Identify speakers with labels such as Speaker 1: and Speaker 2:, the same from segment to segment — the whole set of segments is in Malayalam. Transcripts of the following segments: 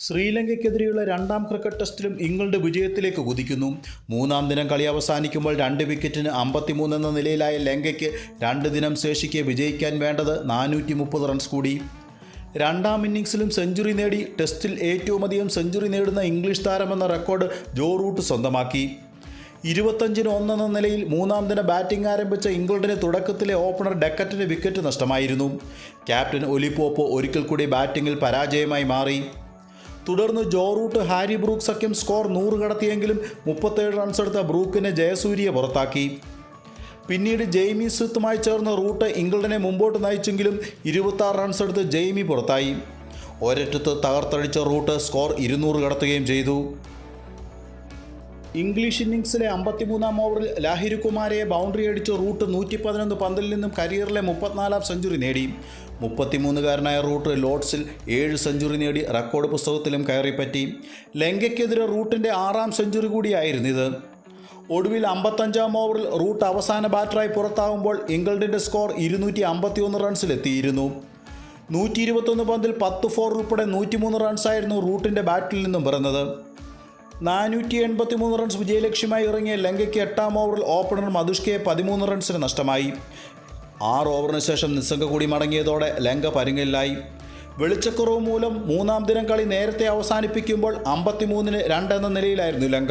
Speaker 1: ശ്രീലങ്കയ്ക്കെതിരെയുള്ള രണ്ടാം ക്രിക്കറ്റ് ടെസ്റ്റിലും ഇംഗ്ലണ്ട് വിജയത്തിലേക്ക് കുതിക്കുന്നു. മൂന്നാം ദിനം കളി അവസാനിക്കുമ്പോൾ രണ്ട് വിക്കറ്റിന് അമ്പത്തിമൂന്ന് എന്ന നിലയിലായ ലങ്കയ്ക്ക് രണ്ട് ദിനം ശേഷിക്കെ വിജയിക്കാൻ വേണ്ടത് നാനൂറ്റി മുപ്പത് റൺസ് കൂടി. രണ്ടാം ഇന്നിംഗ്സിലും സെഞ്ചുറി നേടി ടെസ്റ്റിൽ ഏറ്റവുമധികം സെഞ്ചുറി നേടുന്ന ഇംഗ്ലീഷ് താരമെന്ന റെക്കോർഡ് ജോ റൂട്ട് സ്വന്തമാക്കി. ഇരുപത്തഞ്ചിന് ഒന്നെന്ന നിലയിൽ മൂന്നാം ദിന ബാറ്റിംഗ് ആരംഭിച്ച ഇംഗ്ലണ്ടിന് തുടക്കത്തിലെ ഓപ്പണർ ഡെക്കറ്റിന് വിക്കറ്റ് നഷ്ടമായിരുന്നു. ക്യാപ്റ്റൻ ഒലിപ്പോപ്പോ ഒരിക്കൽ കൂടി ബാറ്റിംഗിൽ പരാജയമായി മാറി. തുടർന്ന് ജോ റൂട്ട് ഹാരി ബ്രൂക്ക് സഖ്യം സ്കോർ നൂറ് കടത്തിയെങ്കിലും മുപ്പത്തേഴ് റൺസ് എടുത്ത ബ്രൂക്കിനെ ജയസൂര്യയെ പുറത്താക്കി. പിന്നീട് ജെയ്മി സ്മിത്തുമായി ചേർന്ന റൂട്ട് ഇംഗ്ലണ്ടിനെ മുമ്പോട്ട് നയിച്ചെങ്കിലും ഇരുപത്താറ് റൺസ് എടുത്ത് ജെയ്മി പുറത്തായി. ഒരറ്റത്ത് തകർത്തടിച്ച റൂട്ട് സ്കോർ ഇരുന്നൂറ് കടത്തുകയും ചെയ്തു. ഇംഗ്ലീഷ് ഇന്നിംഗ്സിലെ അമ്പത്തിമൂന്നാം ഓവറിൽ ലാഹിരു കുമാരയെ ബൗണ്ടറി അടിച്ച് റൂട്ട് നൂറ്റി പതിനൊന്ന് പന്തിൽ നിന്നും കരിയറിലെ മുപ്പത്തിനാലാം സെഞ്ചുറി നേടി. മുപ്പത്തിമൂന്നുകാരനായ റൂട്ട് ലോഡ്സിൽ ഏഴ് സെഞ്ചുറി നേടി റെക്കോർഡ് പുസ്തകത്തിലും കയറിപ്പറ്റി. ലങ്കയ്ക്കെതിരെ റൂട്ടിന്റെ ആറാം സെഞ്ചുറി കൂടിയായിരുന്നു ഇത്. ഒടുവിൽ അമ്പത്തഞ്ചാം ഓവറിൽ റൂട്ട് അവസാന ബാറ്ററായി പുറത്താകുമ്പോൾ ഇംഗ്ലണ്ടിന്റെ സ്കോർ ഇരുന്നൂറ്റി അമ്പത്തിയൊന്ന് റൺസിലെത്തിയിരുന്നു. നൂറ്റി ഇരുപത്തൊന്ന് പന്തിൽ പത്ത് ഫോർ ഉൾപ്പെടെ നൂറ്റിമൂന്ന് റൺസായിരുന്നു റൂട്ടിന്റെ ബാറ്റിൽ നിന്നും പിറന്നത്. നാനൂറ്റി എൺപത്തി മൂന്ന് റൺസ് വിജയലക്ഷ്യമായി ഇറങ്ങിയ ലങ്കയ്ക്ക് എട്ടാം ഓവറിൽ ഓപ്പണർ മധുഷ്കയെ പതിമൂന്ന് റൺസിന് നഷ്ടമായി. ആറ് ഓവറിന് ശേഷം നിസ്സംഗ കൂടി മടങ്ങിയതോടെ ലങ്ക പരുങ്ങലിലായി. വെളിച്ചക്കുറവ് മൂലം മൂന്നാം ദിനം കളി നേരത്തെ അവസാനിപ്പിക്കുമ്പോൾ അമ്പത്തിമൂന്നിന് രണ്ടെന്ന നിലയിലായിരുന്നു ലങ്ക.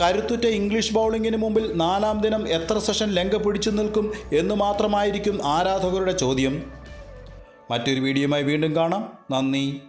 Speaker 1: കരുത്തുറ്റ ഇംഗ്ലീഷ് ബൗളിങ്ങിന് മുമ്പിൽ നാലാം ദിനം എത്ര സെഷൻ ലങ്ക പിടിച്ചു നിൽക്കും എന്ന് മാത്രമായിരിക്കും ആരാധകരുടെ ചോദ്യം. മറ്റൊരു വീഡിയോയുമായി വീണ്ടും കാണാം. നന്ദി.